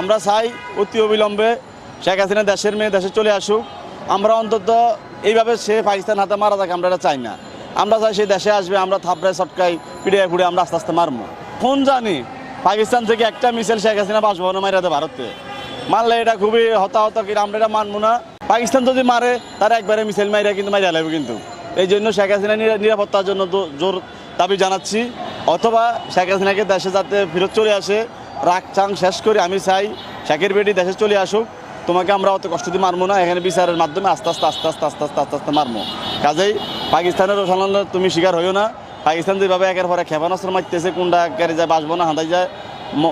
আমরা চাই অতি অবিলম্বে শেখ হাসিনা দেশের মেয়ে দেশে চলে আসুক। আমরা অন্তত এইভাবে সে পাকিস্তান হাতে মারা থাকে আমরা এটা চাই না। আমরা চাই সে দেশে আসবে, আমরা থাপড়ায় চটকাই পিড়ে পুড়ে আমরা আস্তে আস্তে মারবো। কোন জানি পাকিস্তান থেকে একটা মিসাইল শেখ হাসিনা বাসভবনে মাইরাতে ভারতে। মারলে এটা খুবই হতাহত কি আমরা এটা মানবো না। পাকিস্তান যদি মারে, তার একবারে মিসাইল মাইরা কিন্তু মাইরা লাগবে কিন্তু। এই জন্য শেখ হাসিনা নিরাপত্তার জন্য জোর দাবি জানাচ্ছি। অথবা শেখ হাসিনাকে দেশে যাতে ফেরত চলে আসে রাগ চাং শেষ করে আমি চাই শাকের বেটি দেশে চলে আসুক। তোমাকে আমরা অত কষ্ট দিয়ে মারবো না, এখানে বিচারের মাধ্যমে আস্তে আস্তে আস্তে আস্তে আস্তে আস্তে আস্তে আস্তে মারবো কাজেই পাকিস্তানের তুমি শিকার হইও না। পাকিস্তান যেভাবে একের পরে ক্ষেপণাস্ত্র মারতেছে, কোনটা যায় বাঁচবো না হাঁটাই যায়।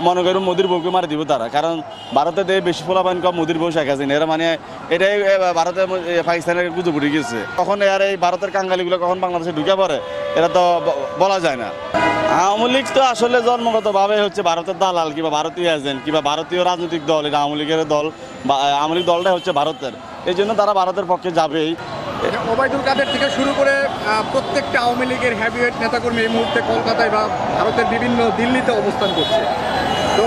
মনে করুন মোদির বউকে মারি দিব তারা। কারণ ভারতে দিয়ে বেশি ফলাফান কম মোদির বউ শেখ হাসিনা এরা মানে এটাই ভারতে পাকিস্তানের গুজু বুড়ি গেছে কখন আর এই ভারতের কাঙ্গালিগুলো কখন বাংলাদেশে ঢুকে পড়ে, এটা তো বলা যায় না। আওয়ামী লীগ তো আসলে জন্মগতভাবে হচ্ছে ভারতের দালাল কিংবা ভারতীয় এজেন্ট কিংবা ভারতীয় রাজনৈতিক দল, এটা আওয়ামী লীগের দল বা, আওয়ামী লীগ দলটাই হচ্ছে ভারতের। এই জন্য তারা ভারতের পক্ষে যাবেই। ওবায়দুল কাদের থেকে শুরু করে প্রত্যেকটা আওয়ামী লীগের হ্যাভিওয়েট নেতাকর্মী এই মুহূর্তে কলকাতায় বা ভারতের বিভিন্ন দিল্লিতে অবস্থান করছে। তো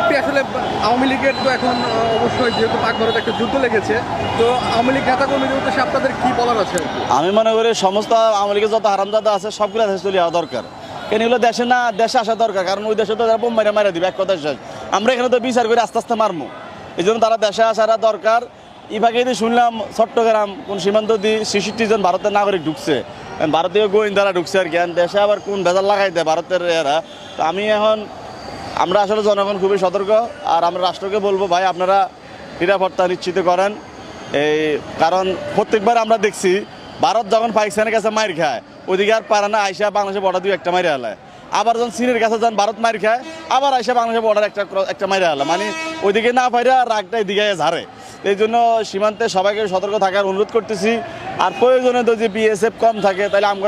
আপনি আসলে আওয়ামী লীগের তো এখন অবশ্যই যেহেতু পাক ভারত একটা যুদ্ধ লেগেছে, তো আওয়ামী লীগ নেতাকর্মীদের উদ্দেশ্যে আপনাদের কি বলার আছে? আমি মনে করি সমস্ত আওয়ামী লীগের যত হারামজাদা আছে, সবগুলো দেশে চলে যাওয়া দরকার। কেন এগুলো দেশে না, দেশে আসা দরকার, কারণ ওই দেশে তো তারা বোম মারা মারা দিবে, এক কথা শেষ। আমরা এখানে তো বিচার করে আস্তে আস্তে মারমু। এই জন্য তারা দেশে আসারা দরকার ইভাগে শুনলাম চট্টগ্রাম কোন সীমান্ত দিয়ে ছেষট্টি জন ভারতের নাগরিক ঢুকছে ভারতীয় গোয়েন্দারা ঢুকছে আর এখন দেশে আবার কোন ভেজাল লাগাই দেয় ভারতের এরা। তো আমি এখন, আমরা আসলে জনগণ খুবই সতর্ক, আর আমরা রাষ্ট্রকে বলব, ভাই, আপনারা নিরাপত্তা নিশ্চিত করেন। এই, কারণ প্রত্যেকবার আমরা দেখছি, ভারত যখন পাকিস্তানের কাছে মার খায়, ওদিকে আর পারে না, আইসা বাংলাদেশে বর্ডার দিয়ে একটা মাইরে হালায় আবার যখন চীনের কাছে যখন ভারত মার খায়, আবার আইসা বাংলাদেশে বর্ডার একটা একটা মাইরে হালা মানে ওইদিকে না পাইরা রাগটা এদিকে ঝাড়ে। এই জন্য সীমান্তে সবাইকে সতর্ক থাকার অনুরোধ করতেছি। আর প্রয়োজনে তো যদি বিএসএফ কম থাকে, তাহলে আমরা